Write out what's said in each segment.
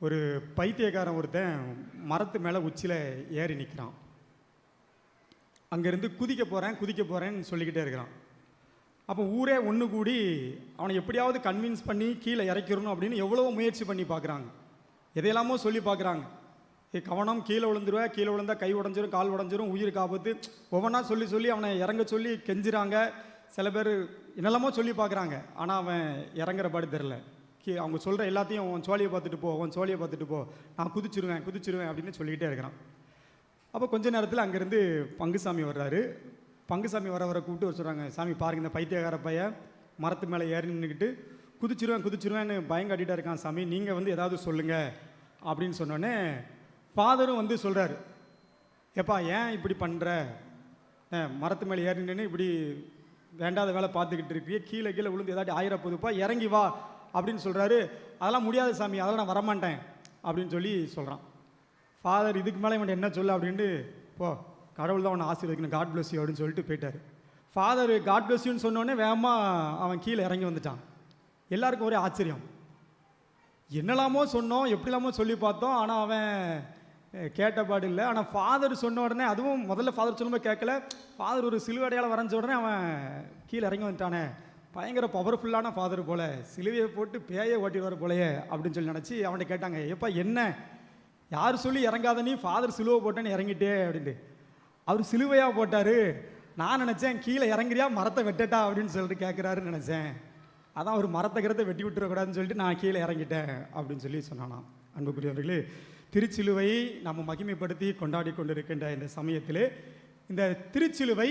ஒரு பைத்தியக்காரன் ஒருத்தன் மரத்து மேலே உச்சியில் ஏறி நிற்கிறான் அங்கேருந்து குதிக்க போகிறேன் குதிக்க போகிறேன்னு சொல்லிக்கிட்டே இருக்கிறான். அப்போ ஊரே ஒன்று கூடி அவனை எப்படியாவது கன்வின்ஸ் பண்ணி கீழே இறக்கிறணும் அப்படின்னு எவ்வளவோ முயற்சி பண்ணி பார்க்குறாங்க எதையெல்லாமோ சொல்லி பார்க்குறாங்க ஏ கவனம் கீழே விழுந்துருவேன் கீழே விழுந்தா கை உடஞ்சிரும் கால் உடஞ்சிரும் உயிருக்கு ஆபத்து ஒவ்வொன்றா சொல்லி சொல்லி அவனை இறங்க சொல்லி கெஞ்சுறாங்க. சில பேர் என்னெல்லாமோ சொல்லி பார்க்குறாங்க ஆனால் அவன் இறங்குற பாடு தெரில அவங்க சொல்கிற எல்லாத்தையும் உன் சோழியை பார்த்துட்டு போ உன் சோழியை பார்த்துட்டு போ. நான் குதிச்சிருவேன் குதிச்சிருவேன் அப்படின்னு சொல்லிக்கிட்டே இருக்கிறான். அப்போ கொஞ்ச நேரத்தில் அங்கேருந்து பங்குசாமி வர்றாரு. பங்குசாமி வர வர கூப்பிட்டு வர சொல்கிறாங்க சாமி பாருங்க இந்த பைத்தியகார பையன் மரத்து மேலே ஏறி நின்றுக்கிட்டு குதிச்சிருவேன் குதிச்சிருவேன்னு பயம் இருக்கான் சாமி. நீங்கள் வந்து ஏதாவது சொல்லுங்கள் அப்படின்னு சொன்னோடனே ஃபாதரும் வந்து சொல்கிறாரு ஏப்பா ஏன் இப்படி பண்ணுற மரத்து மேலே ஏறி நின்று இப்படி வேண்டாத வேலை பார்த்துக்கிட்டு இருக்கு கீழே கீழே விழுந்து ஏதாட்டி ஆயிரப்போதுப்பா இறங்கி வா. அப்படின்னு சொல்கிறாரு அதெல்லாம் முடியாது சாமி அதெல்லாம் நான் வரமாட்டேன் அப்படின்னு சொல்லி சொல்கிறான் ஃபாதர் இதுக்கு மேலே இவன் என்ன சொல்ல? அப்படின்ட்டு போ கடவுள் தான் அவனை ஆசீர்வதிக்கணும். காட் பிளஸ் யூ அப்படின்னு சொல்லிட்டு போயிட்டார். ஃபாதர் காட் பிளஸ் யூன்னு சொன்னோடனே வேகமாக அவன் கீழே இறங்கி வந்துட்டான். எல்லாருக்கும் ஒரே ஆச்சரியம். என்னெல்லாமோ சொன்னோம் எப்படிலாமோ சொல்லி பார்த்தோம். ஆனால் அவன் கேட்டபாடு கேட்ட இல்லை. ஆனால் ஃபாதர் சொன்ன உடனே அதுவும் முதல்ல ஃபாதர் சொல்லும்போது கேட்கல. ஃபாதர் ஒரு சிலுவடையால் வரைஞ்ச உடனே அவன் கீழே இறங்கி வந்துட்டானே. பயங்கர பவர்ஃபுல்லான ஃபாதர் போல சிலுவையை போட்டு பேயை ஓட்டிடுவார் போலயே அப்படின்னு சொல்லி நினச்சி அவன்கிட்ட கேட்டாங்க எப்பா என்ன? யார் சொல்லி இறங்காத நீ ஃபாதர் சிலுவை போட்டேன்னு இறங்கிட்டே? அப்படின்ட்டு. அவர் சிலுவையாக போட்டார். நான் நினச்சேன் கீழே இறங்குறியா? மரத்தை வெட்டட்டா? அப்படின்னு சொல்லிட்டு கேட்குறாருன்னு நினச்சேன். அதான் ஒரு மரத்தை கிரத்தை வெட்டி விட்டுறக்கூடாதுன்னு சொல்லிட்டு நான் கீழே இறங்கிட்டேன் அப்படின்னு சொல்லி சொன்னானாம். அன்புக்குரியவர்களே திருச்சிலுவையை நம்ம மகிமைப்படுத்தி கொண்டாடி கொண்டிருக்கின்ற இந்த சமயத்திலே இந்த திருச்சிலுவை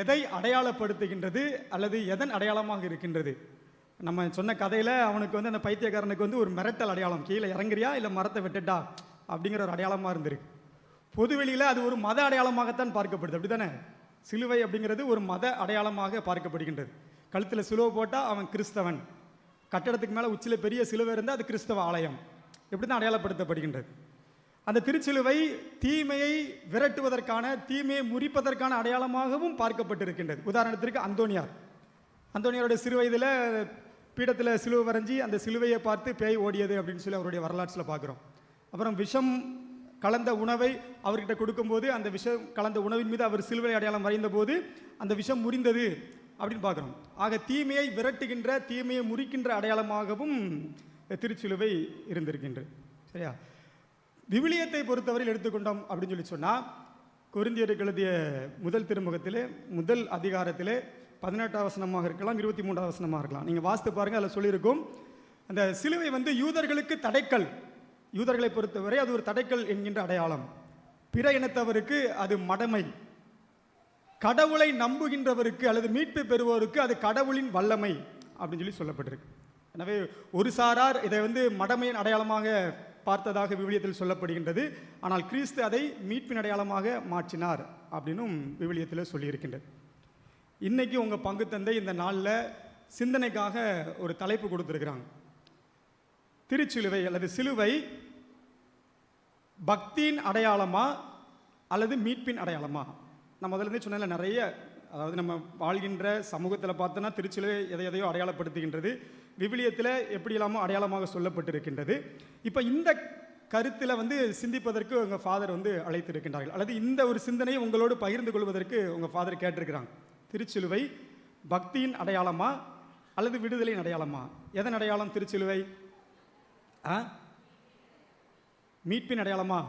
எதை அடையாளப்படுத்துகின்றது அல்லது எதன் அடையாளமாக இருக்கின்றது? நம்ம சொன்ன கதையில் அவனுக்கு வந்து அந்த பைத்தியக்காரனுக்கு வந்து ஒரு மிரட்டல் அடையாளம். கீழே இறங்குறியா? இல்லை மரத்தை வெட்டுட்டா? அப்படிங்கிற ஒரு அடையாளமாக இருந்திருக்கு. பொதுவெளியில் அது ஒரு மத அடையாளமாகத்தான் பார்க்கப்படுது. அப்படி தானே சிலுவை அப்படிங்கிறது ஒரு மத அடையாளமாக பார்க்கப்படுகின்றது. கழுத்தில் சிலுவை போட்டால் அவன் கிறிஸ்தவன். கட்டடத்துக்கு மேலே உச்சியில் பெரிய சிலுவை இருந்தால் அது கிறிஸ்தவ ஆலயம். இப்படி தான் அடையாளப்படுத்தப்படுகின்றது. அந்த திருச்சிலுவை தீமையை விரட்டுவதற்கான தீமையை முறிப்பதற்கான அடையாளமாகவும் பார்க்கப்பட்டிருக்கின்றது. உதாரணத்திற்கு அந்தோனியார் அந்தோனியாருடைய சிறு வயதில் பீடத்தில் சிலுவை வரைஞ்சி அந்த சிலுவையை பார்த்து பேய் ஓடியது அப்படின்னு சொல்லி அவருடைய வரலாற்றில் பார்க்குறோம். அப்புறம் விஷம் கலந்த உணவை அவர்கிட்ட கொடுக்கும்போது அந்த விஷம் கலந்த உணவின் மீது அவர் சிலுவை அடையாளம் வரைந்த போது அந்த விஷம் முறிந்தது அப்படின்னு பார்க்குறோம். ஆக தீமையை விரட்டுகின்ற தீமையை முறிக்கின்ற அடையாளமாகவும் திருச்சிலுவை இருந்திருக்கின்றது. சரியா? விவிலியத்தை பொறுத்தவரையில் எடுத்துக்கொண்டோம் அப்படின்னு சொல்லி சொன்னால் கொரிந்தியருக்கு எழுதிய முதல் திருமுகத்திலே முதல் அதிகாரத்திலே பதினெட்டாம் வசனமாக இருக்கலாம் இருபத்தி மூன்றாம் வசனமாக இருக்கலாம். நீங்கள் வாசித்து பாருங்கள் அதில் சொல்லியிருக்கும் அந்த சிலுவை வந்து யூதர்களுக்கு தடைக்கல். யூதர்களை பொறுத்தவரை அது ஒரு தடைக்கல் என்கின்ற அடையாளம். பிற இனத்தவருக்கு அது மடமை. கடவுளை நம்புகின்றவருக்கு அல்லது மீட்பு பெறுவோருக்கு அது கடவுளின் வல்லமை அப்படின்னு சொல்லி சொல்லப்பட்டிருக்கு. எனவே ஒரு சாரார் இதை வந்து மடமையின் அடையாளமாக பார்த்ததாக விவிலியத்தில் சொல்லப்படுகின்றது. ஆனால் கிறிஸ்து அதை மீட்பின் அடையாளமாக மாற்றினார் அப்படின்னும் விவிலியத்தில் சொல்லியிருக்கின்றது. இன்றைக்கி உங்கள் பங்கு தந்தை இந்த நாளில் சிந்தனைக்காக ஒரு தலைப்பு கொடுத்துருக்குறாங்க. திருச்சிலுவை அல்லது சிலுவை பக்தியின் அடையாளமா அல்லது மீட்பின் அடையாளமா? நான் முதல்ல சொன்னதில் நிறைய அதாவது நம்ம வாழ்கின்ற சமூகத்தில் பார்த்தோன்னா திருச்சிலுவை எதை எதையோ அடையாளப்படுத்துகின்றது. விவிலியத்தில் எப்படி இல்லாமோ அடையாளமாக சொல்லப்பட்டிருக்கின்றது. இப்போ இந்த கருத்தில் வந்து சிந்திப்பதற்கு உங்கள் ஃபாதர் வந்து அழைத்திருக்கின்றார்கள். அல்லது இந்த ஒரு சிந்தனையை உங்களோடு பகிர்ந்து கொள்வதற்கு உங்கள் ஃபாதர் கேட்டிருக்கிறாங்க. திருச்சிலுவை பக்தியின் அடையாளமா? அல்லது விடுதலையின் அடையாளமா? எதன் அடையாளம் திருச்சிலுவை? ஆ? மீட்பின் அடையாளமா?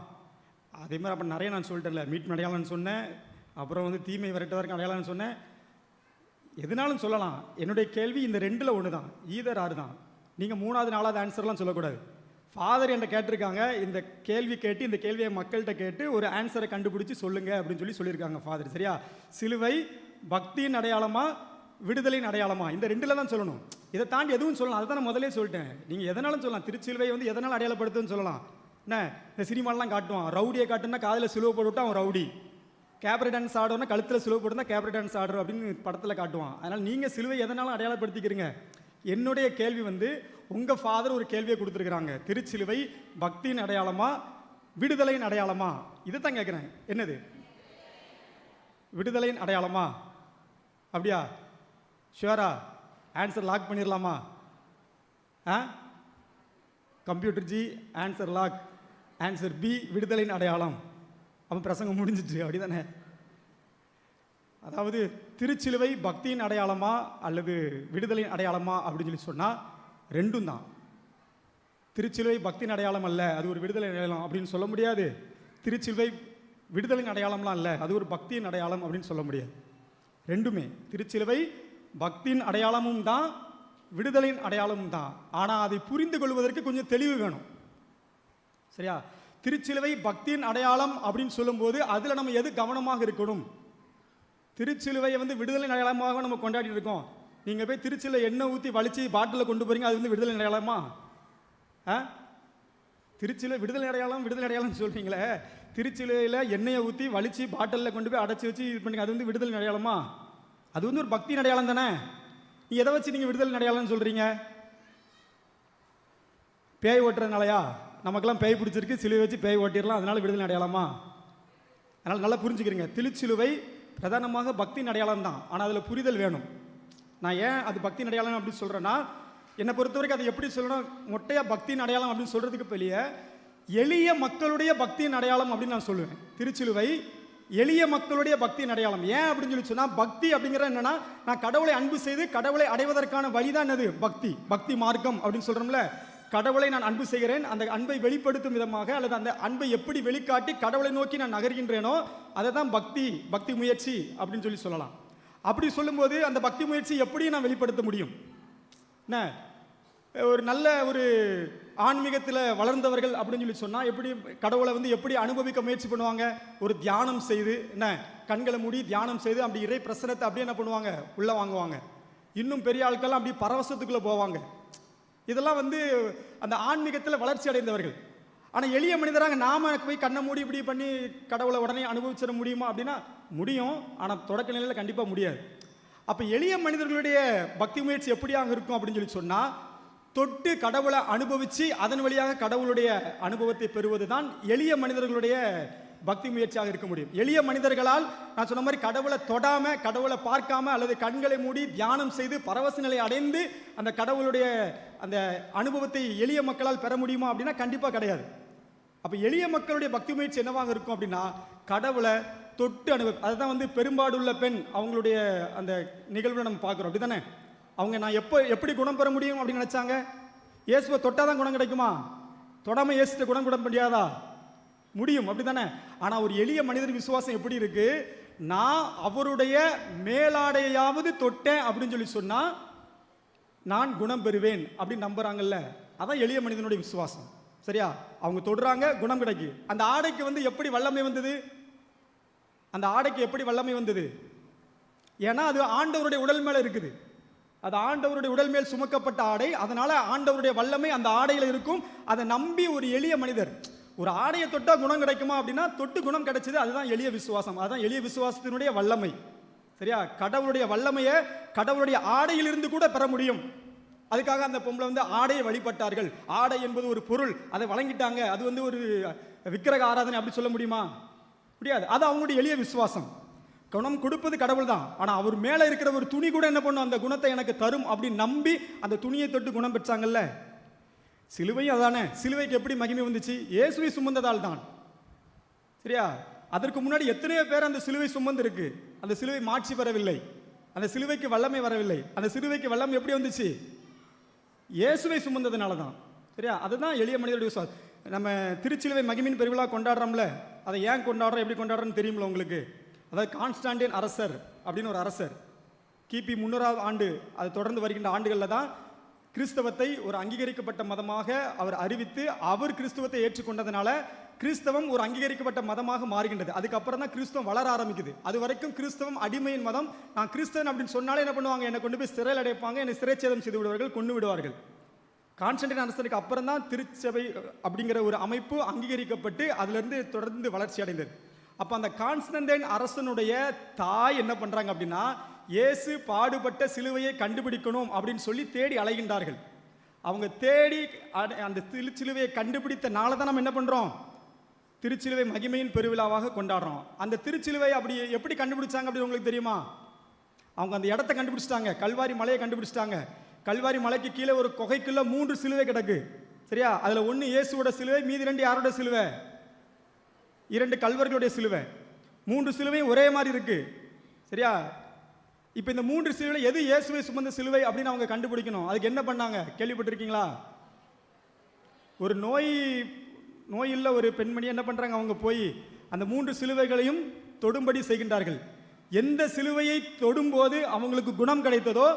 அதே மாதிரி அப்போ நிறைய நான் சொல்லிட்டேன்ல மீட்பின் அடையாளம்னு சொன்னேன் அப்புறம் வந்து தீமை விரட்டுவதற்கு அடையாளம்னு சொன்னேன். எதுனாலும் சொல்லலாம். என்னுடைய கேள்வி இந்த ரெண்டில் ஒன்று தான் ஈதர் ஆறு தான். நீங்கள் மூணாவது நாலாவது ஆன்சர்லாம் சொல்லக்கூடாது. ஃபாதர் என்கிட்ட கேட்டிருக்காங்க. இந்த கேள்வி கேட்டு இந்த கேள்வியை மக்கள்கிட்ட கேட்டு ஒரு ஆன்சரை கண்டுபிடிச்சி சொல்லுங்க அப்படின்னு சொல்லி சொல்லியிருக்காங்க ஃபாதர் சரியா? சிலுவை பக்தியின் அடையாளமா விடுதலையின் அடையாளமா? இந்த ரெண்டில் தான் சொல்லணும். இதை தாண்டி எதுவும் சொல்லலாம். அதை தான் நான் முதலே சொல்லிட்டேன். நீங்கள் எதனாலும் சொல்லலாம். திருச்சிலுவை வந்து எதனால் அடையாளப்படுத்துன்னு சொல்லலாம். என்ன? இந்த சினிமாலாம் காட்டுவான். ரவுடியை காட்டுன்னா காதில் சிலுவை போட்டு அவன் ரவுடி. கேப்ரி டான்ஸ் ஆடுறோம்னா கழுத்தில் சிலுவை போட்டுனா கேப்ரி டான்ஸ் ஆடுறோம் அப்படின்னு படத்தில் காட்டுவான். அதனால் நீங்கள் சிலுவை எதனாலும் அடையாளப்படுத்திக்கிறீங்க. என்னுடைய கேள்வி வந்து உங்கள் ஃபாதர் ஒரு கேள்வியை கொடுத்துருக்குறாங்க. திருச்சிலுவை பக்தியின் அடையாளமா விடுதலையின் அடையாளமா? இதை தான் கேட்குறேன் என்னது? விடுதலையின் அடையாளமா? அப்படியா? ஷுவரா ஆன்சர் லாக் பண்ணிடலாமா ஆ? Computer ji answer lock answer B விடுதலையின் அடையாளம். அவன் பிரசங்கம் முடிஞ்சிட்டு அப்படிதானே? அதாவது திருச்சிலுவை பக்தியின் அடையாளமா அல்லது விடுதலையின் அடையாளமா அப்படின்னு சொல்லி சொன்னால் ரெண்டும் தான். திருச்சிலுவை பக்தியின் அடையாளம் அல்ல அது ஒரு விடுதலை அடையாளம் அப்படின்னு சொல்ல முடியாது. திருச்சிலுவை விடுதலையின் அடையாளம்லாம் இல்லை அது ஒரு பக்தியின் அடையாளம் அப்படின்னு சொல்ல முடியாது. ரெண்டுமே திருச்சிலுவை பக்தியின் அடையாளமும் தான் விடுதலையின் அடையாளமும் தான். ஆனால் அதை புரிந்து கொள்வதற்கு கொஞ்சம் தெளிவு வேணும். சரியா? திருச்சிலுவை பக்தியின் அடையாளம் அப்படின்னு சொல்லும்போது அதில் நம்ம எது கவனமாக இருக்கணும்? திருச்சிலுவையை வந்து விடுதலை அடையாளமாக நம்ம கொண்டாடிட்டு இருக்கோம். நீங்கள் போய் திருச்சியில் எண்ணெய் ஊற்றி வலிச்சு பாட்டிலில் கொண்டு போறீங்க அது வந்து விடுதலை அடையாளமா? ஆ? திருச்சியில் விடுதலை அடையாளம் விடுதலை அடையாளம்னு சொல்கிறீங்களே திருச்சிலையில் எண்ணெயை ஊற்றி வலிச்சு பாட்டிலில் கொண்டு போய் அடைச்சி வச்சு இது பண்ணுங்க அது வந்து விடுதலை அடையாளமா? அது வந்து ஒரு பக்தியின் அடையாளம் தானே? நீ எதை வச்சு நீங்கள் விடுதலை அடையாளம்னு சொல்கிறீங்க பேய் ஓட்டுறதுனாலயா? நமக்கெல்லாம் பேய் பிடிச்சிருக்கு சிலுவை வச்சு பேய் ஓட்டிடலாம் அதனால் விடுதலை அடையலாமா அதனால் நல்லா புரிஞ்சுக்கிறீங்க. திருச்சிலுவை பிரதானமாக பக்தியின் அடையாளம் தான். ஆனால் அதில் புரிதல் வேணும். நான் ஏன் அது பக்தியின் அடையாளம் அப்படின்னு சொல்கிறேன்னா என்னை பொறுத்த வரைக்கும் அதை எப்படி சொல்லணும்? மொட்டையாக பக்தியின் அடையாளம் அப்படின்னு சொல்கிறதுக்கு வெளியே எளிய மக்களுடைய பக்தியின் அடையாளம் அப்படின்னு நான் சொல்லுவேன். திருச்சிலுவை எளிய மக்களுடைய பக்தியின் அடையாளம். ஏன் அப்படின்னு சொல்லி சொன்னால் பக்தி அப்படிங்கிற என்னன்னா நான் கடவுளை அன்பு செய்து கடவுளை அடைவதற்கான வழிதான் என்னது பக்தி பக்தி மார்க்கம் அப்படின்னு சொல்கிறோம்ல கடவுளை நான் அன்பு செய்கிறேன். அந்த அன்பை வெளிப்படுத்தும் விதமாக அல்லது அந்த அன்பை எப்படி வெளிக்காட்டி கடவுளை நோக்கி நான் நகர்கின்றேனோ அதை தான் பக்தி பக்தி முயற்சி அப்படின்னு சொல்லி சொல்லலாம். அப்படி சொல்லும்போது அந்த பக்தி முயற்சி எப்படி நான் வெளிப்படுத்த முடியும்? என்ன? ஒரு நல்ல ஒரு ஆன்மீகத்தில் வளர்ந்தவர்கள் அப்படின்னு சொல்லி சொன்னால் எப்படி கடவுளை வந்து எப்படி அனுபவிக்க முயற்சி பண்ணுவாங்க? ஒரு தியானம் செய்து என்ன? கண்களை மூடி தியானம் செய்து அப்படி இறை பிரசனத்தை அப்படியே என்ன பண்ணுவாங்க? உள்ளே வாங்குவாங்க. இன்னும் பெரிய ஆட்கள்லாம் அப்படி பரவசத்துக்குள்ளே போவாங்க. இதெல்லாம் வந்து அந்த ஆன்மீகத்தில் வளர்ச்சி அடைந்தவர்கள். ஆனால் எளிய மனிதராக நாம போய் கண்ணை மூடி இப்படி பண்ணி கடவுளை உடனே அனுபவிச்சிட முடியுமா அப்படின்னா முடியும். ஆனால் தொடக்க நிலையில் கண்டிப்பாக முடியாது. அப்போ எளிய மனிதர்களுடைய பக்தி முயற்சி எப்படியாக இருக்கும் அப்படின்னு சொல்லி சொன்னால் தொட்டு கடவுளை அனுபவித்து அதன் வழியாக கடவுளுடைய அனுபவத்தை பெறுவது தான் எளிய மனிதர்களுடைய பக்தி முயற்சியாக இருக்க முடியும். எளிய மனிதர்களால் நான் சொன்ன மாதிரி கடவுளை தொடாமல் கடவுளை பார்க்காம அல்லது கண்களை மூடி தியானம் செய்து பரவச நிலை அடைந்து அந்த கடவுளுடைய அந்த அனுபவத்தை எளிய மக்களால் பெற முடியுமா அப்படின்னா கண்டிப்பாக கிடையாது. அப்போ எளிய மக்களுடைய பக்தி முயற்சி என்னவாக இருக்கும் அப்படின்னா கடவுளை தொட்டு அனுபவி அதுதான் வந்து பெரும்பாடுள்ள பெண் அவங்களுடைய அந்த நிகழ்வை நம்ம பார்க்குறோம். அப்படிதானே அவங்க நான் எப்போ எப்படி குணம் பெற முடியும் அப்படின்னு நினச்சாங்க? இயேசுவை தொட்டால் தான் குணம் கிடைக்குமா? தொடாமல் இயேசுட்டு குணம் குணம் முடியாதா? முடியும். அப்படிதானே ஆனால் ஒரு எளிய மனிதர் விசுவாசம் எப்படி இருக்குது நான் அவருடைய மேலாடையாவது தொட்டேன் அப்படின்னு சொல்லி சொன்னால் நான் குணம் பெறுவேன் அப்படின்னு நம்புறாங்கல்ல அதான் எளிய மனிதனுடைய விசுவாசம். சரியா? அவங்க தொடுறாங்க குணம் கிடைக்கு. அந்த ஆடைக்கு வந்து எப்படி வல்லமை வந்தது? அந்த ஆடைக்கு எப்படி வல்லமை வந்தது? ஏன்னா அது ஆண்டவருடைய உடல் மேலே இருக்குது. அது ஆண்டவருடைய உடல் மேல் சுமக்கப்பட்ட ஆடை அதனால ஆண்டவருடைய வல்லமை அந்த ஆடையில் இருக்கும். அதை நம்பி ஒரு எளிய மனிதர் ஒரு ஆடையை தொட்டால் குணம் கிடைக்குமா அப்படின்னா தொட்டு குணம் கிடைச்சது அதுதான் எளிய விசுவாசம். அதுதான் எளிய விசுவாசத்தினுடைய வல்லமை. சரியா? கடவுளுடைய வல்லமையை கடவுளுடைய ஆடையிலிருந்து கூட பெற முடியும். அதுக்காக அந்த பொம்பளை வந்து ஆடையை வழிபட்டார்கள். ஆடை என்பது ஒரு பொருள். அதை வழங்கிட்டாங்க. அது வந்து ஒரு விக்கிரக ஆராதனை அப்படி சொல்ல முடியுமா? முடியாது. அது அவங்களுடைய எளிய விசுவாசம். குணம் கொடுப்பது கடவுள் தான் ஆனால் அவர் மேலே இருக்கிற ஒரு துணி கூட என்ன பண்ணும்? அந்த குணத்தை எனக்கு தரும் அப்படின்னு நம்பி அந்த துணியை தொட்டு குணம் பெற்றாங்கல்ல? சிலுவையும் அதானே? சிலுவைக்கு எப்படி மகிமை வந்துச்சு? இயேசுவை சுமந்ததால் தான் சரியா? அதற்கு முன்னாடி எத்தனையோ பேர் அந்த சிலுவை சுமந்து இருக்கு அந்த சிலுவை மாட்சி பெறவில்லை அந்த சிலுவைக்கு வல்லமை வரவில்லை. அந்த சிலுவைக்கு வல்லமை எப்படி வந்துச்சு? இயேசுவை சுமந்ததுனால தான் சரியா? அதுதான் எளிய மனிதனுடைய விசுவாசம். நம்ம திருச்சிலுவை மகிமின் பெருவிழா கொண்டாடுறோம்ல அதை ஏன் கொண்டாடுறோம் எப்படி கொண்டாடுறோம்னு தெரியுமில்ல உங்களுக்கு? அதாவது கான்ஸ்டாண்டின் அரசர் அப்படின்னு ஒரு அரசர். கிபி முன்னூறாவது ஆண்டு அது தொடர்ந்து வருகின்ற ஆண்டுகளில் தான் கிறிஸ்தவத்தை ஒரு அங்கீகரிக்கப்பட்ட மதமாக அவர் அறிவித்து அவர் கிறிஸ்தவத்தை ஏற்றுக்கொண்டதுனால கிறிஸ்தவம் ஒரு அங்கீகரிக்கப்பட்ட மதமாக மாறுகின்றது. அதுக்கப்புறம் தான் கிறிஸ்தவம் வளர ஆரம்பிக்குது. அது வரைக்கும் கிறிஸ்தவம் அடிமையின் மதம். நான் கிறிஸ்தவன் அப்படின்னு சொன்னாலே என்ன பண்ணுவாங்க? என்னை கொண்டு போய் சிறையில் அடைப்பாங்க. என்னை சிறைச்சேதம் செய்து விடுவார்கள் கொண்டு விடுவார்கள். கான்ஸ்டன்டின் அரசனுக்கு அப்புறம் தான் திருச்சபை அப்படிங்கிற ஒரு அமைப்பு அங்கீகரிக்கப்பட்டு அதிலிருந்து தொடர்ந்து வளர்ச்சி அடைந்தது. அப்போ அந்த கான்ஸ்டன்டைன் அரசனுடைய தாய் என்ன பண்ணுறாங்க அப்படின்னா இயேசு பாடுபட்ட சிலுவையை கண்டுபிடிக்கணும் அப்படின்னு சொல்லி தேடி அலைகின்றார்கள். அவங்க தேடி அந்த திரு- சிலுவையை கண்டுபிடித்த நாளை தான் நம்ம என்ன பண்ணுறோம் திருச்சிலுவை மகிமையின் பெருவிழாவாக கொண்டாடுறோம். அந்த திருச்சிலுவை அப்படி எப்படி கண்டுபிடிச்சாங்க அப்படி உங்களுக்கு தெரியுமா? அவங்க அந்த இடத்த கண்டுபிடிச்சிட்டாங்க. கல்வாரி மலையை கண்டுபிடிச்சிட்டாங்க. கல்வாரி மலைக்கு கீழே ஒரு குகைக்குள்ளே மூன்று சிலுவை கிடக்கு. சரியா? அதில் ஒன்று இயேசுவோட சிலுவை மீதி ரெண்டு யாரோட சிலுவை? இரண்டு கல்வர்களுடைய சிலுவை. மூன்று சிலுவையும் ஒரே மாதிரி இருக்கு. சரியா? இப்போ இந்த மூன்று சிலுவை எது இயேசுவை சுமந்த சிலுவை அப்படின்னு அவங்க கண்டுபிடிக்கணும். அதுக்கு என்ன பண்ணாங்க? கேள்விப்பட்டிருக்கீங்களா? ஒரு நோய் நோயுள்ள ஒரு பெண்மணி என்ன பண்ணுறாங்க அவங்க போய் அந்த மூன்று சிலுவைகளையும் தொடும்படி செய்கின்றார்கள். எந்த சிலுவையை தொடும்போது அவங்களுக்கு குணம் கிடைத்ததோ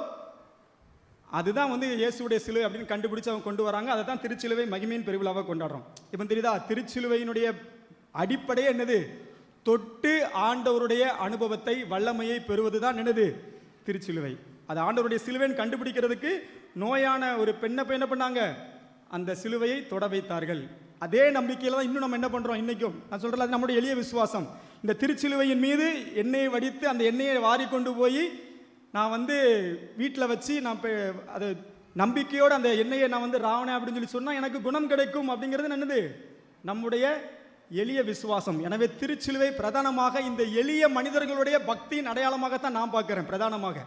அதுதான் வந்து இயேசுடைய சிலுவை அப்படின்னு கண்டுபிடிச்சு அவங்க கொண்டு வராங்க. அதை தான் திருச்சிலுவை மகிமையின் பெருவிழாவை கொண்டாடுறோம். இப்போ தெரியுதா? திருச்சிலுவையினுடைய அடிப்படையே என்னது? தொட்டு ஆண்டவருடைய அனுபவத்தை வல்லமையை பெறுவது தான் என்னது? திருச்சிலுவை. அது ஆண்டவருடைய சிலுவைன்னு கண்டுபிடிக்கிறதுக்கு நோயான ஒரு பெண்ணை போய் என்ன பண்ணாங்க? அந்த சிலுவையை தொட வைத்தார்கள். அதே நம்பிக்கையில் தான் இன்னும் நம்ம என்ன பண்ணுறோம் இன்றைக்கும் நான் சொல்றேன் அது நம்முடைய எளிய விசுவாசம். இந்த திருச்சிலுவையின் மீது எண்ணெயை வடித்து அந்த எண்ணெயை வாரி கொண்டு போய் நான் வந்து வீட்டில் வச்சு நான் இப்போ அது நம்பிக்கையோடு அந்த எண்ணெயை நான் வந்து ராவணேன் அப்படின்னு சொல்லி சொன்னால் எனக்கு குணம் கிடைக்கும் அப்படிங்கிறது என்னது? நம்முடைய எளிய விசுவாசம். எனவே திருச்சிலுவை பிரதானமாக இந்த எளிய மனிதர்களுடைய பக்தியின் அடையாளமாகத்தான் நான் பார்க்குறேன் பிரதானமாக.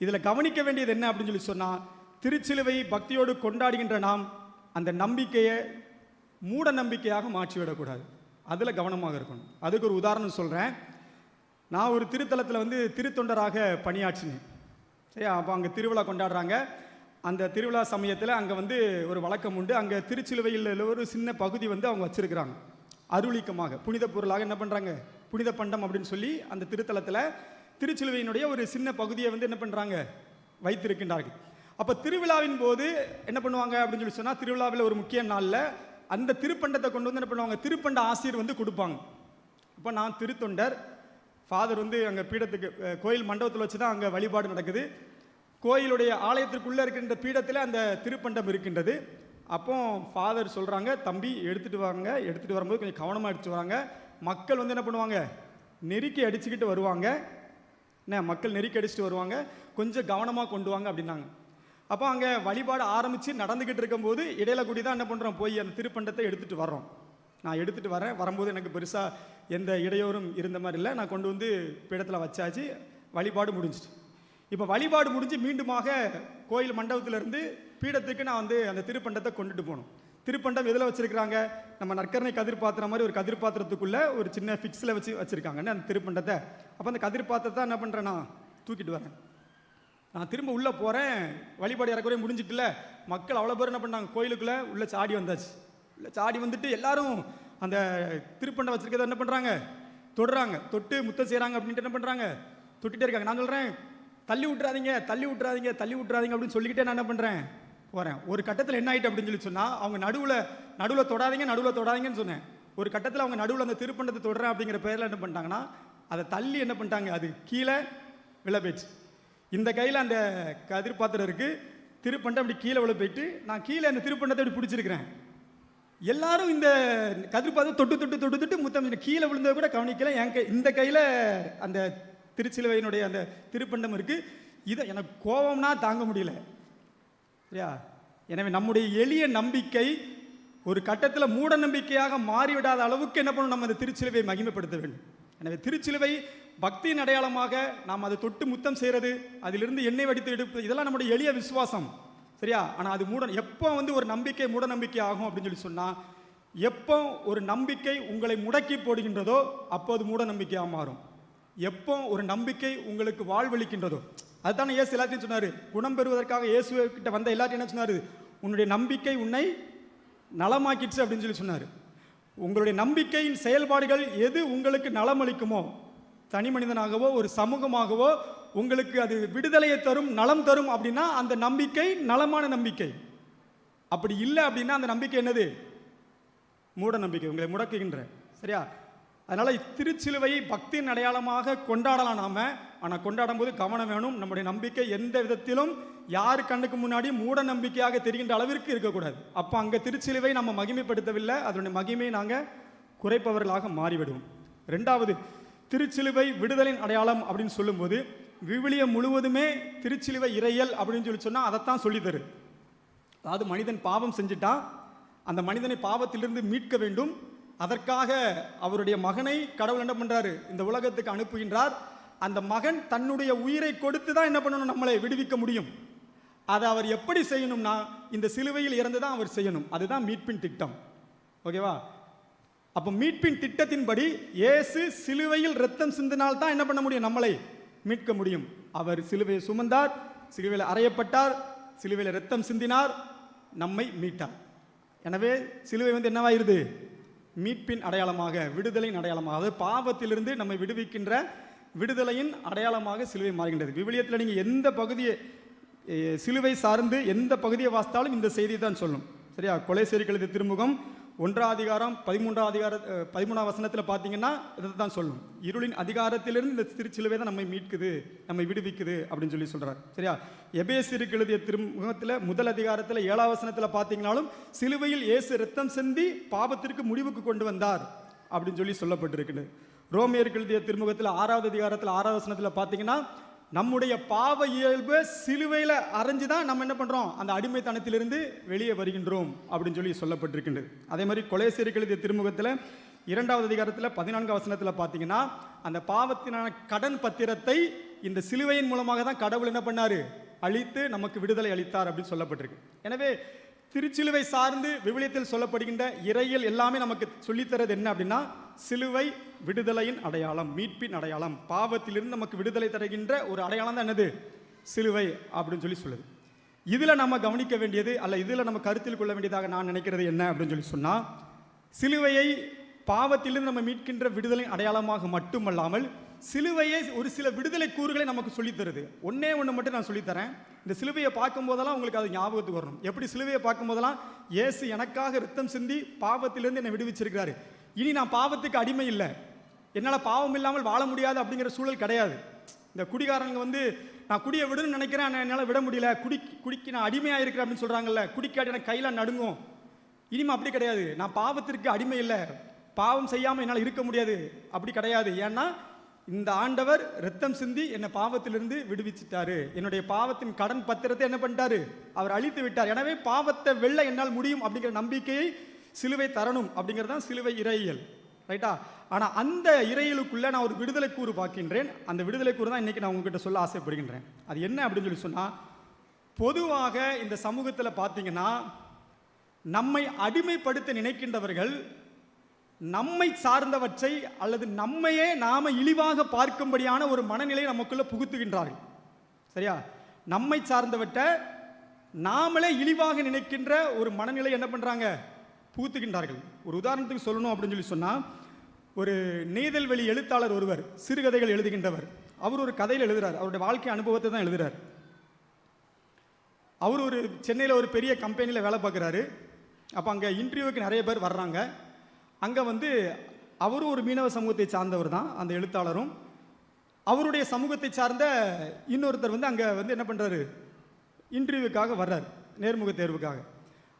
இதில் கவனிக்க வேண்டியது என்ன அப்படின்னு சொல்லி சொன்னால் திருச்சிலுவை பக்தியோடு கொண்டாடுகின்ற நாம் அந்த நம்பிக்கையை மூட நம்பிக்கையாக மாற்றிவிடக்கூடாது. அதில் கவனமாக இருக்கணும். அதுக்கு ஒரு உதாரணம் சொல்கிறேன் நான் ஒரு திருத்தலத்தில் வந்து திருத்தொண்டராக பணியாற்றினேன். சரியா? அப்போ அங்கே திருவிழா கொண்டாடுறாங்க. அந்த திருவிழா சமயத்தில் அங்கே வந்து ஒரு வழக்கம் உண்டு. அங்கே திருச்சிலுவையில் ஒரு சின்ன பகுதி வந்து அவங்க வச்சுருக்கிறாங்க. அருளிக்கமாக. புனித பொருளாக என்ன பண்ணுறாங்க புனித பண்டம் அப்படின்னு சொல்லி அந்த திருத்தலத்தில் திருச்சிலுவையினுடைய ஒரு சின்ன பகுதியை வந்து என்ன பண்ணுறாங்க வைத்திருக்கின்றார்கள். அப்போ திருவிழாவின் போது என்ன பண்ணுவாங்க அப்படின்னு சொல்லி சொன்னால் திருவிழாவில் ஒரு முக்கிய நாளில் அந்த திருப்பண்டத்தை கொண்டு வந்து என்ன பண்ணுவாங்க? திருப்பண்ட ஆசிரியர் வந்து கொடுப்பாங்க. இப்போ நான் திருத்தொண்டர். ஃபாதர் வந்து அங்கே பீடத்துக்கு கோயில் மண்டபத்தில் வச்சு தான் அங்கே வழிபாடு நடக்குது. கோயிலுடைய ஆலயத்திற்குள்ளே இருக்கின்ற பீடத்தில் அந்த திருப்பண்டம் இருக்கின்றது. அப்போ ஃபாதர் சொல்கிறாங்க தம்பி எடுத்துகிட்டு வாங்க. எடுத்துகிட்டு வரும்போது கொஞ்சம் கவனமாக எடுத்துட்டு வராங்க மக்கள் வந்து என்ன பண்ணுவாங்க? நெருக்கி அடிச்சுக்கிட்டு வருவாங்க. என்ன? மக்கள் நெருக்கி அடிச்சுட்டு வருவாங்க. கொஞ்சம் கவனமாக கொண்டு வாங்க அப்படின்னாங்க. அப்போ அங்கே வழிபாடு ஆரம்பித்து நடந்துக்கிட்டு இருக்கும்போது இடையில கூடி தான் என்ன பண்ணுறோம் போய் அந்த திருப்பண்டத்தை எடுத்துகிட்டு வர்றோம். நான் எடுத்துகிட்டு வரேன் வரும்போது எனக்கு பெருசாக எந்த இடையூறும் இருந்த மாதிரி இல்லை. நான் கொண்டு வந்து பீடத்தில் வச்சாச்சு. வழிபாடு முடிஞ்சிட்டு இப்போ வழிபாடு முடிஞ்சு மீண்டுமாக கோயில் மண்டபத்திலிருந்து பீடத்துக்கு நான் வந்து அந்த திருப்பண்டத்தை கொண்டுட்டு போகணும் திருப்பண்டம் எதில் வச்சிருக்கிறாங்க? நம்ம நற்கரணை கதிர் பாத்திரம் மாதிரி ஒரு கதிர் பாத்திரத்துக்குள்ளே ஒரு சின்ன ஃபிக்ஸில் வச்சு வச்சுருக்காங்கன்னு அந்த திருப்பண்டத்தை. அப்போ அந்த கதிர் பாத்திரத்தை என்ன பண்ணுறேன் நான் தூக்கிட்டு வரேன். நான் திரும்ப உள்ளே போகிறேன் வழிபாடு இறக்குறைய முடிஞ்சிட்டுல மக்கள் அவ்வளோ பேர் என்ன பண்ணாங்க? கோயிலுக்குள்ளே உள்ளே சாடி வந்தாச்சு. உள்ளே சாடி வந்துட்டு எல்லாரும் அந்த திருப்பண்டை வச்சுருக்கதை என்ன பண்ணுறாங்க தொடுறாங்க. தொட்டு முத்தம் செய்கிறாங்க அப்படின்ட்டு என்ன பண்ணுறாங்க தொட்டுட்டே இருக்காங்க. நான் சொல்கிறேன் தள்ளி விட்றாதீங்க தள்ளி விட்றாதீங்க தள்ளி விட்றாதீங்க அப்படின்னு சொல்லிக்கிட்டே நான் என்ன பண்ணுறேன் போகிறேன் ஒரு கட்டத்தில் என்ன ஆகிட்டு அப்படின்னு சொல்லி சொன்னால் அவங்க நடுவில் நடுவில் தொடாதீங்க நடுவில் தொடாதீங்கன்னு சொன்னேன். ஒரு கட்டத்தில் அவங்க நடுவில் அந்த திருப்பண்டத்தை தொடுறேன் அப்படிங்கிற பேரில் என்ன பண்ணிட்டாங்கன்னா அதை தள்ளி என்ன பண்ணிட்டாங்க? அது கீழே விழ போயிடுச்சு இந்த கையில் அந்த கதிர் பாத்திரம் இருக்குது திருப்பண்டம் அப்படி கீழே விழ போயிட்டு நான் கீழே அந்த திருப்பண்டத்தை அப்படி பிடிச்சிருக்கிறேன். எல்லாரும் இந்த கதிர் பாத்திரம் தொட்டு தொட்டு தொட்டு தொட்டு முத்தம் கீழே விழுந்ததை கூட கவனிக்கல. என் கை இந்த கையில் அந்த திருச்சிலுவையினுடைய அந்த திருப்பண்டம் இருக்குது இதை எனக்கு கோபம்னா தாங்க முடியல. சரியா? எனவே நம்முடைய எளிய நம்பிக்கை ஒரு கட்டத்தில் மூட நம்பிக்கையாக மாறிவிடாத அளவுக்கு என்ன பண்ணணும்? நம்ம அந்த திருச்சிலுவை மகிமைப்படுத்த வேண்டும். எனவே திருச்சிலுவை பக்தியின் அடையாளமாக நாம் அதை தொட்டு முத்தம் செய்கிறது அதிலிருந்து எண்ணெய் வடித்து எடுப்பது இதெல்லாம் நம்முடைய எளிய விசுவாசம். சரியா? ஆனால் அது மூட எப்போ வந்து ஒரு நம்பிக்கை மூட நம்பிக்கை ஆகும் அப்படின்னு சொல்லி சொன்னால் எப்போ ஒரு நம்பிக்கை உங்களை முடக்கி போடுகின்றதோ அப்போது மூட நம்பிக்கையாக மாறும். எப்போ ஒரு நம்பிக்கை உங்களுக்கு வாழ்வளிக்கின்றதோ அதுதானே இயேசு எல்லாத்தையும் சொன்னார். குணம் பெறுவதற்காக இயேசு கிட்ட வந்த எல்லாத்தையும் என்ன சொன்னார்? உன்னுடைய நம்பிக்கை உன்னை நலமாக்கிடுச்சு அப்படின்னு சொல்லி சொன்னார். உங்களுடைய நம்பிக்கையின் செயல்பாடுகள் எது உங்களுக்கு நலமளிக்குமோ தனி மனிதனாகவோ ஒரு சமூகமாகவோ உங்களுக்கு அது விடுதலையை தரும் நலம் தரும் அப்படின்னா அந்த நம்பிக்கை நலமான நம்பிக்கை. அப்படி இல்லை அப்படின்னா அந்த நம்பிக்கை என்னது? மூட நம்பிக்கை உங்களை முடக்குகின்ற. சரியா? அதனால் திருச்சிலுவையை பக்தியின் அடையாளமாக கொண்டாடலாம் நாம். ஆனால் கொண்டாடும் போது கவனம் வேணும். நம்முடைய நம்பிக்கை எந்த விதத்திலும் யார் கண்ணுக்கு முன்னாடி மூட நம்பிக்கையாக தெரிகின்ற அளவிற்கு இருக்கக்கூடாது. அப்போ அங்கே திருச்சிலுவை நம்ம மகிமைப்படுத்தவில்லை. அதனுடைய மகிமையை நாங்கள் குறைப்பவர்களாக மாறிவிடுவோம். ரெண்டாவது திருச்சிலுவை விடுதலின் அடையாளம் அப்படின்னு சொல்லும்போது விவிலியம் முழுவதுமே திருச்சிலுவை இறையல் அப்படின்னு சொல்லி சொன்னால் அதைத்தான் சொல்லித்தரு. அதாவது மனிதன் பாவம் செஞ்சிட்டா அந்த மனிதனை பாவத்திலிருந்து மீட்க வேண்டும். அதற்காக அவருடைய மகனை கடவுள் என்ன பண்ணுறாரு இந்த உலகத்துக்கு அனுப்புகின்றார். அந்த மகன் தன்னுடைய உயிரை கொடுத்து தான் என்ன பண்ணணும்? நம்மளை விடுவிக்க முடியும். அதை அவர் எப்படி செய்யணும்னா இந்த சிலுவையில் இறந்து தான் அவர் செய்யணும். அதுதான் மீட்பின் திட்டம். ஓகேவா? அப்போ மீட்பின் திட்டத்தின்படி இயேசு சிலுவையில் ரத்தம் சிந்தினால் தான் என்ன பண்ண முடியும்? நம்மளை மீட்க முடியும். அவர் சிலுவையை சுமந்தார் சிலுவையில் அறையப்பட்டார் சிலுவையில் ரத்தம் சிந்தினார் நம்மை மீட்டார். எனவே சிலுவை வந்து என்னவாயிருது? மீட்பின் அடையாளமாக விடுதலையின் அடையாளமாக அதாவது பாவத்திலிருந்து நம்மை விடுவிக்கின்ற விடுதலையின் அடையாளமாக சிலுவை மாறுகின்றது. விவிலியத்தில் நீங்கள் எந்த பகுதியை சிலுவை சார்ந்து எந்த பகுதியை வாசித்தாலும் இந்த செய்தி தான் சொல்லும். சரியா? கொலை கழுது திருமுகம் ஒன்றாம் அதிகாரம் பதிமூன்றாம் அதிகார பதிமூணாம் வசனத்தில் பார்த்தீங்கன்னா இதை தான் சொல்லும். இருளின் அதிகாரத்திலிருந்து இந்த திருச்சிலுவை தான் நம்மை மீட்குது நம்மை விடுவிக்குது அப்படின்னு சொல்லி சொல்கிறார் சரியா? எபேசிற்கு எழுதிய திருமுகத்தில் முதல் அதிகாரத்தில் ஏழாம் வசனத்தில் பார்த்தீங்கனாலும் சிலுவையில் இயேசு ரத்தம் செந்தி பாவத்திற்கு முடிவுக்கு கொண்டு வந்தார் அப்படின்னு சொல்லி சொல்லப்பட்டிருக்குது ரோமியருக்கு எழுதிய திருமுகத்தில் ஆறாவது அதிகாரத்தில் ஆறாவது வசனத்தில் பார்த்தீங்கன்னா நம்முடைய பாவ இயல்பு சிலுவையில் அரைஞ்சு தான் நம்ம என்ன பண்ணுறோம் அந்த அடிமைத்தனத்திலிருந்து வெளியே வருகின்றோம் அப்படின்னு சொல்லி சொல்லப்பட்டிருக்கின்றது. அதே மாதிரி கொலேசேரிக்கு எழுதிய திருமுகத்தில் இரண்டாவது அதிகாரத்தில் பதினான்கு வசனத்தில் பார்த்தீங்கன்னா அந்த பாவத்தினான கடன் பத்திரத்தை இந்த சிலுவையின் மூலமாக தான் கடவுள் என்ன பண்ணார்? அழித்து நமக்கு விடுதலை அளித்தார் அப்படின்னு சொல்லப்பட்டிருக்கு. எனவே திருச்சிலுவை சார்ந்து விவிலியத்தில் சொல்லப்படுகின்ற இறையில் எல்லாமே நமக்கு சொல்லித்தரது என்ன அப்படின்னா சிலுவை விடுதலையின் அடையாளம் மீட்பின் அடையாளம். பாவத்திலிருந்து நமக்கு விடுதலை தருகின்ற ஒரு அடையாளம் தான் என்னது? சிலுவை அப்படின்னு சொல்லி சொல்லுது. இதில் நம்ம கவனிக்க வேண்டியது அல்ல இதில் நம்ம கருத்தில் கொள்ள வேண்டியதாக நான் நினைக்கிறது என்ன அப்படின்னு சொல்லி சொன்னால் சிலுவையை பாவத்திலிருந்து நம்ம மீட்கின்ற விடுதலை அடையாளமாக மட்டுமல்லாமல் சிலுவையே ஒரு சில விடுதலை கூறுகளை நமக்கு சொல்லித் தருது ஒன்று மட்டும் நான் சொல்லித்தரேன். இந்த சிலுவையை பார்க்கும் போதெல்லாம் உங்களுக்கு அது ஞாபகத்துக்கு வரணும். எப்படி சிலுவையை பார்க்கும் போதெல்லாம் இயேசு எனக்காக ரத்தம் சிந்தி பாவத்திலிருந்து என்னை விடுவிச்சிருக்கிறாரு. இனி நான் பாவத்துக்கு அடிமை இல்லை. என்னால் பாவம் இல்லாமல் வாழ முடியாது அப்படிங்கிற சூழல் கிடையாது. இந்த குடிகாரங்க வந்து நான் குடியை விடணும்னு நினைக்கிறேன் ஆனால் என்னால் விட முடியல. குடி குடிக்கு நான் அடிமையாக இருக்கிறேன் அப்படின்னு சொல்கிறாங்கல்ல குடிக்காட்டி எனக்கு கையில் நடுங்கும். இனிமே அப்படி கிடையாது. நான் பாவத்திற்கு அடிமை இல்லை. பாவம் செய்யாமல் என்னால் இருக்க முடியாது. அப்படி கிடையாது. ஏன்னா இந்த ஆண்டவர் ரத்தம் சிந்தி என்னை பாவத்திலிருந்து விடுவிச்சிட்டாரு. என்னுடைய பாவத்தின் கடன் பத்திரத்தை என்ன பண்ணிட்டாரு? அவர் அழித்து விட்டார். எனவே பாவத்தை வெல்ல என்னால் முடியும் அப்படிங்கிற நம்பிக்கையை சிலுவை தரணும் அப்படிங்கிறது தான் சிலுவை இறையியல். ரைட்டா ஆனால் அந்த இறையலுக்குள்ளே நான் ஒரு விடுதலை கூறு பார்க்கின்றேன். அந்த விடுதலை கூறு தான் இன்னைக்கு நான் உங்ககிட்ட சொல்ல ஆசைப்படுகின்றேன். அது என்ன அப்படின்னு சொல்லி சொன்னால் பொதுவாக இந்த சமூகத்தில் பார்த்தீங்கன்னா நம்மை அடிமைப்படுத்த நினைக்கின்றவர்கள் நம்மை சார்ந்தவற்றை அல்லது நம்மையே நாம் இழிவாக பார்க்கும்படியான ஒரு மனநிலையை நமக்குள்ளே புகுத்துகின்றார்கள். சரியா? நம்மை சார்ந்தவற்றை நாமளே இழிவாக நினைக்கின்ற ஒரு மனநிலை என்ன பண்ணுறாங்க புகுத்துகின்றார்கள். ஒரு உதாரணத்துக்கு சொல்லணும் அப்படின்னு சொல்லி சொன்னால் ஒரு நெய்தல்வெளி எழுத்தாளர் ஒருவர் சிறுகதைகள் எழுதுகின்றவர் அவர் ஒரு கதையில் எழுதுகிறார் அவருடைய வாழ்க்கை அனுபவத்தை தான் எழுதுகிறார் அவர் ஒரு சென்னையில் ஒரு பெரிய கம்பெனியில் வேலை பார்க்குறாரு. அப்போ அங்கே இன்டர்வியூவுக்கு நிறைய பேர் வர்றாங்க. அங்கே வந்து அவரும் ஒரு மீனவ சமூகத்தை சார்ந்தவர் தான் அந்த எழுத்தாளரும். அவருடைய சமூகத்தை சார்ந்த இன்னொருத்தர் வந்து அங்கே வந்து என்ன பண்ணுறாரு இன்டர்வியூக்காக வர்றார் நேர்முக தேர்வுக்காக.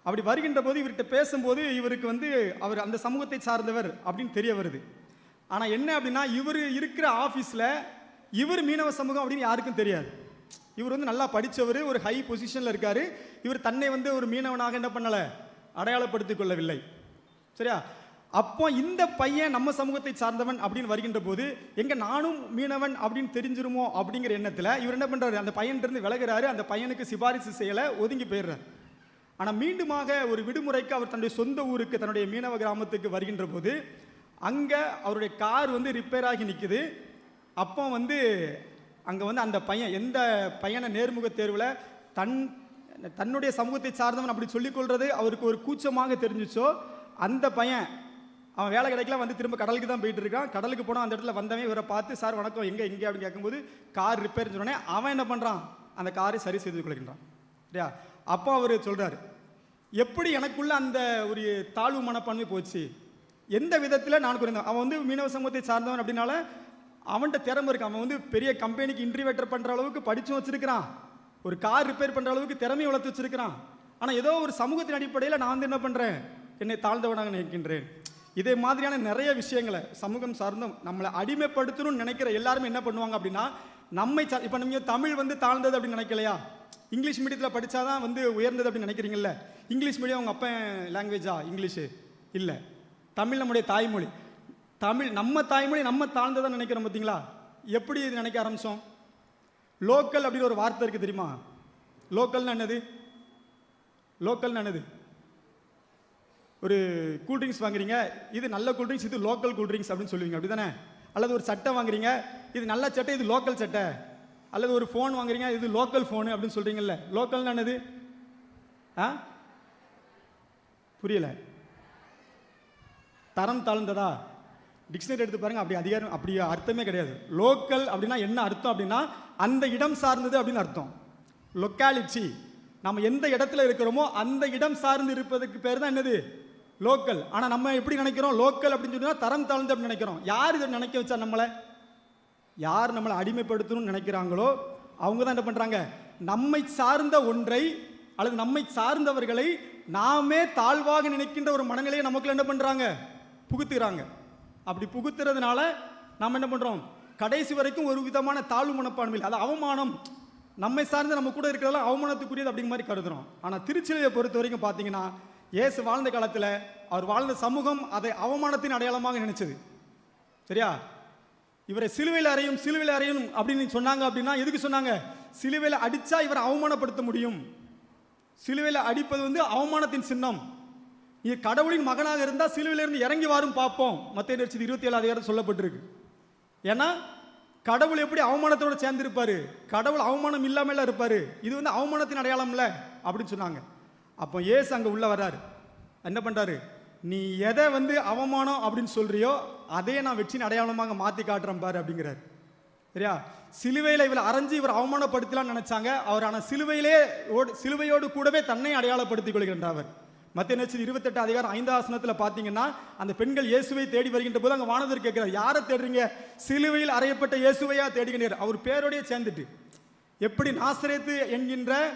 அப்படி வருகின்ற போது இவர்கிட்ட பேசும்போது இவருக்கு வந்து அவர் அந்த சமூகத்தை சார்ந்தவர் அப்படின்னு தெரிய வருது. ஆனால் என்ன அப்படின்னா இவர் இருக்கிற ஆஃபீஸில் இவர் மீனவ சமூகம் அப்படின்னு யாருக்கும் தெரியாது. இவர் வந்து நல்லா படித்தவர் ஒரு ஹை பொசிஷனில் இருக்கார். இவர் தன்னை வந்து ஒரு மீனவனாக என்ன பண்ணலை? அடையாளப்படுத்திக் கொள்ளவில்லை. சரியா? அப்போ இந்த பையன் நம்ம சமூகத்தை சார்ந்தவன் அப்படின்னு வருகின்ற போது எங்க நானும் மீனவன் அப்படின்னு தெரிஞ்சிருமோ அப்படிங்கிற எண்ணத்தில் இவர் என்ன பண்றாரு? அந்த பையன் இருந்து விலகிறாரு அந்த பையனுக்கு சிபாரிசு செய்யலை ஒதுங்கி போயிடுறாரு. ஆனால் மீண்டுமாக ஒரு விடுமுறைக்கு அவர் தன்னுடைய சொந்த ஊருக்கு தன்னுடைய மீனவ கிராமத்துக்கு வருகின்ற போது அங்கே அவருடைய கார் வந்து ரிப்பேர் ஆகி நிற்குது அப்போ வந்து அங்கே வந்து அந்த பையன் எந்த பையனை நேர்முக தேர்வில் தன் தன்னுடைய சமூகத்தை சார்ந்தவன் அப்படி சொல்லிக்கொள்றது அவருக்கு ஒரு கூச்சமாக தெரிஞ்சுச்சோ அந்த பையன் அவன் வேலை கிடைக்கல வந்து திரும்ப கடலுக்கு தான் போயிட்டு இருக்கான். கடலுக்கு போனால் அந்த இடத்துல வந்தவன் இவரை பார்த்து சார் வணக்கம். எங்கே எங்கே அப்படின்னு கேட்கும்போது கார் ரிப்பேர்னு சொன்னோடனே அவன் என்ன பண்ணுறான் அந்த காரை சரி செய்து கொள்கின்றான். சரியா? அப்போ அவர் சொல்கிறார் எப்படி எனக்குள்ள அந்த ஒரு தாழ்வு மனப்பான்மை போச்சு? எந்த விதத்தில் நான் குறைந்தேன் அவன் வந்து மீனவ சமூகத்தை சார்ந்தவன் அப்படின்னால அவன்கிட்ட திறமை இருக்கு. அவன் வந்து பெரிய கம்பெனிக்கு இன்ட்ரிவேட்டர் பண்ணுற அளவுக்கு படித்தும் வச்சிருக்கிறான். ஒரு கார் ரிப்பேர் பண்ணுற அளவுக்கு திறமையை வளர்த்து வச்சிருக்கிறான். ஆனால் ஏதோ ஒரு சமூகத்தின் அடிப்படையில் நான் வந்து என்ன பண்ணுறேன் என்னை தாழ்ந்தவனாக நினைக்கின்றேன். இதே மாதிரியான நிறைய விஷயங்களை சமூகம் சார்ந்தும் நம்மளை அடிமைப்படுத்தணும்னு நினைக்கிற எல்லாருமே என்ன பண்ணுவாங்க அப்படின்னா நம்மை சா இப்போ நீங்கள் தமிழ் வந்து தாழ்ந்தது அப்படின்னு நினைக்கலையா? இங்கிலீஷ் மீடியத்தில் படித்தா தான் வந்து உயர்ந்தது அப்படின்னு நினைக்கிறீங்கல்ல? இங்கிலீஷ் மீடியம் உங்கள் அப்பா லாங்குவேஜா இங்கிலீஷு? இல்லை. தமிழ் நம்முடைய தாய்மொழி. தமிழ் நம்ம தாய்மொழி நம்ம தாழ்ந்ததான் நினைக்கிறோம் பார்த்தீங்களா எப்படி இது நினைக்க ஆரம்பித்தோம் லோக்கல் அப்படின்னு ஒரு வார்த்தை இருக்குது தெரியுமா? லோக்கல்னு என்னது? லோக்கல்னு என்னது? ஒரு கூல்ட்ரிங்க்ஸ் வாங்குறீங்க இது நல்ல கூல்ட்ரிங்க்ஸ் இது லோக்கல் கூல்ட்ரிங்க்ஸ் அப்படின்னு சொல்லுவீங்க அப்படி தானே அல்லது ஒரு சட்டை வாங்குறீங்க இது நல்ல சட்டை இது லோக்கல் சட்டை. அல்லது ஒரு ஃபோன் வாங்குறீங்க இது லோக்கல் ஃபோனு அப்படின்னு சொல்கிறீங்கல்ல லோக்கல்னு என்னது? ஆ? புரியல. தரம் தாழ்ந்ததா? டிக்ஷனரி எடுத்து பாருங்க அப்படி அதிகாரம் அப்படி அர்த்தமே கிடையாது. லோக்கல் அப்படின்னா என்ன அர்த்தம் அப்படின்னா அந்த இடம் சார்ந்தது அப்படின்னு அர்த்தம். லொக்காலிட்டி நம்ம எந்த இடத்துல இருக்கிறோமோ அந்த இடம் சார்ந்து இருப்பதுக்கு பேர் தான் என்னது? லோக்கல். ஆனால் நம்ம எப்படி நினைக்கிறோம்? லோக்கல் அப்படின்னு சொன்னா தரம் தாழ்ந்து அப்படின்னு நினைக்கிறோம். யார் இதை நினைக்க வச்சா நம்மளை? யார் நம்மளை அடிமைப்படுத்தணும்னு நினைக்கிறாங்களோ அவங்க தான் என்ன பண்ணுறாங்க நம்மை சார்ந்த ஒன்றை அல்லது நம்மை சார்ந்தவர்களை நாமே தாழ்வாக நினைக்கின்ற ஒரு மனநிலையை நமக்குள்ள என்ன பண்ணுறாங்க புகுத்துகிறாங்க அப்படி புகுத்துறதுனால நாம் என்ன பண்ணுறோம் கடைசி வரைக்கும் ஒரு விதமான தாழ்வு மனப்பான்மையில் அது அவமானம். நம்மை சார்ந்து நம்ம கூட இருக்கிறதெல்லாம் அவமானத்துக்குரியது அப்படிங்கிற மாதிரி கருதுறோம். ஆனால் திருச்சிலையை பொறுத்த வரைக்கும் பார்த்தீங்கன்னா இயேசு வாழ்ந்த காலத்தில் அவர் வாழ்ந்த சமூகம் அதை அவமானத்தின் அடையாளமாக நினைச்சது. சரியா? இவரை சிலுவையில் அறையும் சிலுவையில் அறையும் அப்படின்னு சொன்னாங்க அப்படின்னா எதுக்கு சொன்னாங்க? சிலுவையில் அடித்தா இவரை அவமானப்படுத்த முடியும். சிலுவையில் அடிப்பது வந்து அவமானத்தின் சின்னம். நீ கடவுளின் மகனாக இருந்தால் சிலுவையிலிருந்து இறங்கி வாரும் பார்ப்போம் மத்திய நிகழ்ச்சி இருபத்தி ஏழு அதிகாரம் சொல்லப்பட்டிருக்கு. ஏன்னா கடவுள் எப்படி அவமானத்தோடு சேர்ந்திருப்பார்? கடவுள் அவமானம் இல்லாமல் இருப்பார்? இது வந்து அவமானத்தின் அடையாளம்ல அப்படின்னு சொன்னாங்க. அப்போ ஏசு அங்கே உள்ளே வர்றாரு. என்ன பண்ணுறாரு நீ எதை வந்து அவமானம் அப்படின்னு சொல்கிறியோ அதையே நான் வெற்றின் அடையாளமாக மாற்றி காட்டுறேன் பாரு அப்படிங்கிறாரு. சரியா? சிலுவையில் இவர் அரைஞ்சு இவர் அவமானப்படுத்தலாம்னு நினச்சாங்க. அவர் ஆனால் சிலுவையிலே ஓடு- சிலுவையோடு கூடவே தன்னை அடையாளப்படுத்திக் கொள்கின்றார் அவர். மத்திய நச்சு இருபத்தெட்டு அதிகாரம் ஐந்து ஆசனத்தில் பார்த்தீங்கன்னா அந்த பெண்கள் இயேசுவை தேடி வருகின்ற போது அங்கே வானதர் கேட்கிறார் யாரை தேடுறீங்க? சிலுவையில் அறையப்பட்ட இயேசுவையா தேடுகின்றார் அவர் பேரோடைய சேர்ந்துட்டு எப்படி நாசரேத்து என்கின்ற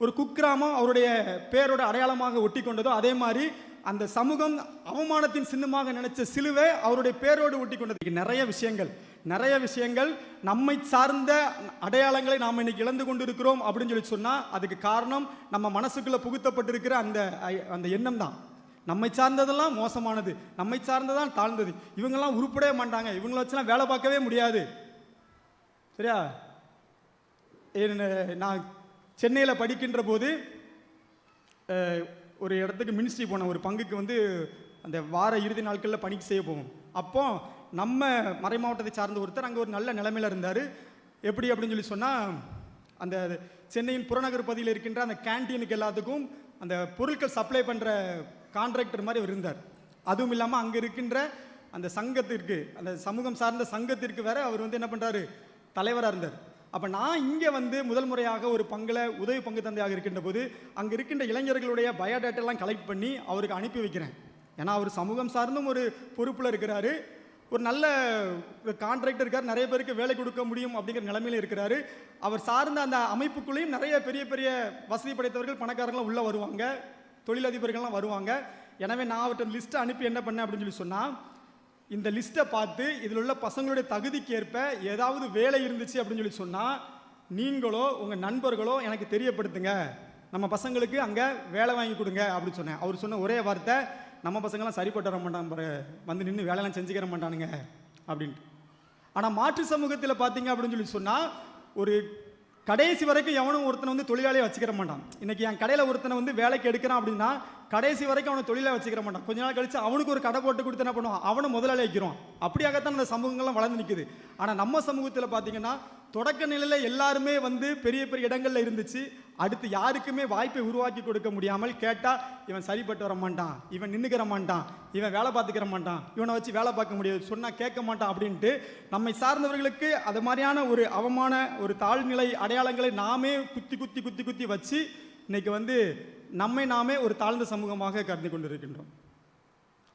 ஒரு குக்கிராமம் அவருடைய பேரோட அடையாளமாக ஒட்டி கொண்டதோ அதே மாதிரி அந்த சமூகம் அவமானத்தின் சின்னமாக நினைச்ச சிலுவை அவருடைய பேரோடு ஒட்டி கொண்டதுக்கு நிறைய விஷயங்கள் நிறைய விஷயங்கள். நம்மை சார்ந்த அடையாளங்களை நாம் இன்னைக்கு இழந்து கொண்டிருக்கிறோம் அப்படின்னு சொல்லி சொன்னால் அதுக்கு காரணம் நம்ம மனசுக்குள்ள புகுத்தப்பட்டிருக்கிற அந்த அந்த எண்ணம் தான். நம்மை சார்ந்ததெல்லாம் மோசமானது நம்மை சார்ந்ததான் தாழ்ந்தது. இவங்கெல்லாம் உருப்படவே மாட்டாங்க. இவங்கள வச்சுலாம் வேலை பார்க்கவே முடியாது. சரியா? என்ன- நான் சென்னையில் படிக்கின்ற போது ஒரு இடத்துக்கு மினிஸ்ட்ரி போனோம் ஒரு பங்குக்கு வந்து அந்த வார இறுதி நாட்களில் பணிக்கு செய்ய போவோம். அப்போ நம்ம மறை மாவட்டத்தை சார்ந்த ஒருத்தர் அங்கே ஒரு நல்ல நிலைமையில் இருந்தார். எப்படி அப்படின்னு சொல்லி சொன்னால் அந்த சென்னையின் புறநகர் பகுதியில் இருக்கின்ற அந்த கேண்டீனுக்கு எல்லாத்துக்கும் அந்த பொருட்கள் சப்ளை பண்ணுற கான்ட்ராக்டர் மாதிரி அவர் இருந்தார். அதுவும் இல்லாமல் அங்கே இருக்கின்ற அந்த சங்கத்திற்கு அந்த சமூகம் சார்ந்த சங்கத்திற்கு வேற அவர் வந்து என்ன பண்ணுறாரு தலைவராக இருந்தார். அப்போ நான் இங்கே வந்து முதல் முறையாக ஒரு பங்கில் உதவி பங்கு தந்தையாக இருக்கின்ற போது அங்கே இருக்கின்ற இளைஞர்களுடைய பயோடேட்டெல்லாம் கலெக்ட் பண்ணி அவருக்கு அனுப்பி வைக்கிறேன். ஏன்னா அவர் சமூகம் சார்ந்தும் ஒரு பொறுப்பில் இருக்கிறாரு. ஒரு நல்ல கான்ட்ராக்டர் இருக்கார். நிறைய பேருக்கு வேலை கொடுக்க முடியும் அப்படிங்கிற நிலைமையில இருக்கிறாரு. அவர் சார்ந்த அந்த அமைப்புக்குள்ளேயும் நிறைய பெரிய பெரிய வசதி படைத்தவர்கள் பணக்காரங்களாம் உள்ளே வருவாங்க. தொழிலதிபர்கள்லாம் வருவாங்க. எனவே நான் அவர்கிட்ட லிஸ்ட்டை அனுப்பி என்ன பண்ணேன் அப்படின்னு சொல்லி சொன்னால் இந்த லிஸ்ட்டை பார்த்து இதில் உள்ள பசங்களுடைய தகுதிக்கு ஏற்ப ஏதாவது வேலை இருந்துச்சு அப்படின்னு சொல்லி சொன்னால் நீங்களோ உங்கள் நண்பர்களோ எனக்கு தெரியப்படுத்துங்க. நம்ம பசங்களுக்கு அங்கே வேலை வாங்கி கொடுங்க அப்படின்னு சொன்னேன். அவர் சொன்ன ஒரே வார்த்தை நம்ம பசங்களாம் சரிப்பட்டு வர மாட்டான் பாரு வந்து நின்று வேலைலாம் செஞ்சுக்கிற மாட்டானுங்க அப்படின்ட்டு. ஆனால் மாற்று சமூகத்தில் பார்த்தீங்க அப்படின்னு சொல்லி சொன்னால் ஒரு கடைசி வரைக்கும் எவனும் ஒருத்தனை வந்து தொழிலாளியை வச்சுக்கிற மாட்டான். இன்றைக்கி என் கடையில் ஒருத்தனை வந்து வேலைக்கு எடுக்கிறான் அப்படின்னா கடைசி வரைக்கும் அவனை தொழிலாக வச்சுக்கிற மாட்டான். கொஞ்ச நாள் கழிச்சு அவனுக்கு ஒரு கடை போட்டு கொடுத்து என்ன பண்ணுவான்? அவனும் முதலாளி வைக்கிறோம் அப்படியாகத்தான் அந்த சமூகங்கள்லாம் வளர்ந்து நிற்குது ஆனால் நம்ம சமூகத்தில் பார்த்தீங்கன்னா தொடக்க நிலையில் எல்லாருமே வந்து பெரிய பெரிய இடங்களில் இருந்துச்சு. அடுத்து யாருக்குமே வாய்ப்பை உருவாக்கி கொடுக்க முடியாமல் கேட்டால் இவன் சரிப்பட்டு வர மாட்டான். இவன் நின்றுக்கிற மாட்டான். இவன் வேலை பார்த்துக்கிற மாட்டான். இவனை வச்சு வேலை பார்க்க முடியாது. சொன்னால் கேட்க மாட்டான். அப்படின்ட்டு நம்மை சார்ந்தவர்களுக்கு அது மாதிரியான ஒரு அவமான ஒரு தாழ்நிலை அடையாளங்களை நாமே குத்தி குத்தி குத்தி குத்தி வச்சு இன்னைக்கு வந்து நம்மை நாமே ஒரு தாழ்ந்த சமூகமாக கருதி கொண்டிருக்கின்றோம்.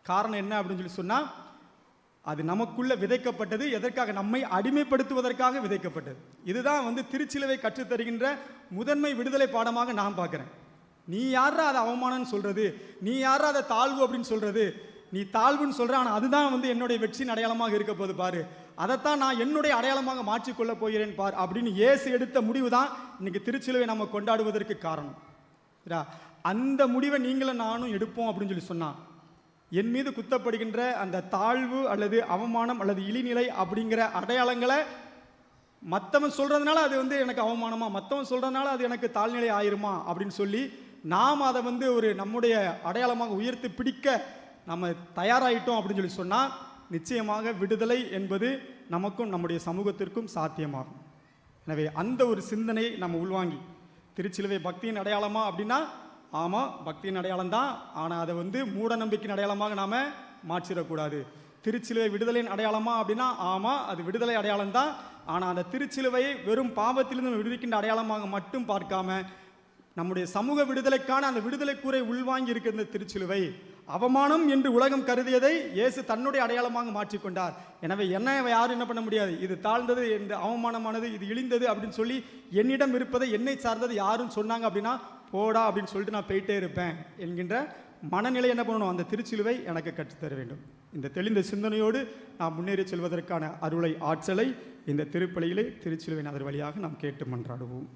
காரணம் என்ன அப்படின்னு சொல்லி சொன்னால் அது நமக்குள்ளே விதைக்கப்பட்டது எதற்காக? நம்மை அடிமைப்படுத்துவதற்காக விதைக்கப்பட்டது. இதுதான் வந்து திருச்சிலுவை கற்றுத்தருகின்ற முதன்மை விடுதலை பாடமாக நான் பார்க்குறேன். நீ யாரா அதை அவமானம்னு சொல்கிறது நீ யாரா அதை தாழ்வு அப்படின்னு சொல்கிறது நீ தாழ்வுன்னு சொல்கிற ஆனால் அதுதான் வந்து என்னுடைய வெற்றியின் அடையாளமாக இருக்க போது பாரு. அதைத்தான் நான் என்னுடைய அடையாளமாக மாற்றிக்கொள்ள போகிறேன் பார் அப்படின்னு இயேசு எடுத்த முடிவு தான் இன்னைக்கு திருச்சிலுவை நம்ம கொண்டாடுவதற்கு காரணம். அந்த முடிவை நீங்களும் நானும் எடுப்போம் அப்படின்னு சொல்லி சொன்னான். என் மீது குத்தப்படுகின்ற அந்த தாழ்வு அல்லது அவமானம் அல்லது இழிநிலை அப்படிங்கிற அடையாளங்களை மற்றவன் சொல்கிறதுனால அது வந்து எனக்கு அவமானமா மற்றவன் சொல்கிறதுனால அது எனக்கு தாழ்நிலை ஆயிருமா அப்படின்னு சொல்லி நாம் அதை வந்து ஒரு நம்முடைய அடையாளமாக உயர்த்தி பிடிக்க நம்ம தயாராகிட்டோம் அப்படின்னு சொல்லி சொன்னால் நிச்சயமாக விடுதலை என்பது நமக்கும் நம்முடைய சமூகத்திற்கும் சாத்தியமாகும். எனவே அந்த ஒரு சிந்தனை நம்ம உள்வாங்கி திருச்சிலுவை பக்தியின் அடையாளமா அப்படின்னா ஆமாம் பக்தியின் அடையாளம் தான் ஆனால் அதை வந்து மூட நம்பிக்கையின் அடையாளமாக நாம் மாற்றிடக்கூடாது. திருச்சிலுவை விடுதலையின் அடையாளமா அப்படின்னா ஆமாம் அது விடுதலை அடையாளம் தான் ஆனால் அந்த திருச்சிலுவையை வெறும் பாவத்திலிருந்து விடுவிக்கின்ற அடையாளமாக மட்டும் பார்க்காம நம்முடைய சமூக விடுதலைக்கான அந்த விடுதலை கூரை உள்வாங்கி இருக்கிற இந்த திருச்சிலுவை அவமானம் என்று உலகம் கருதியதை இயேசு தன்னுடைய அடையாளமாக மாற்றிக்கொண்டார். எனவே என்ன யாரும் என்ன பண்ண முடியாது? இது தாழ்ந்தது இந்த அவமானமானது இது இழிந்தது அப்படின்னு சொல்லி என்னிடம் இருப்பதை என்னை சார்ந்தது யாரும் சொன்னாங்க அப்படின்னா போடா அப்படின்னு சொல்லிட்டு நான் போயிட்டே இருப்பேன் என்கின்ற மனநிலை என்ன பண்ணணும்? அந்த திருச்சிலுவை எனக்கு கற்றுத்தர வேண்டும். இந்த தெளிந்த சிந்தனையோடு நாம் முன்னேறி செல்வதற்கான அருளை ஆற்றலை இந்த திருப்பலியிலே திருச்சிலுவை அதர் வழியாக நாம் கேட்டு மன்றாடுவோம்.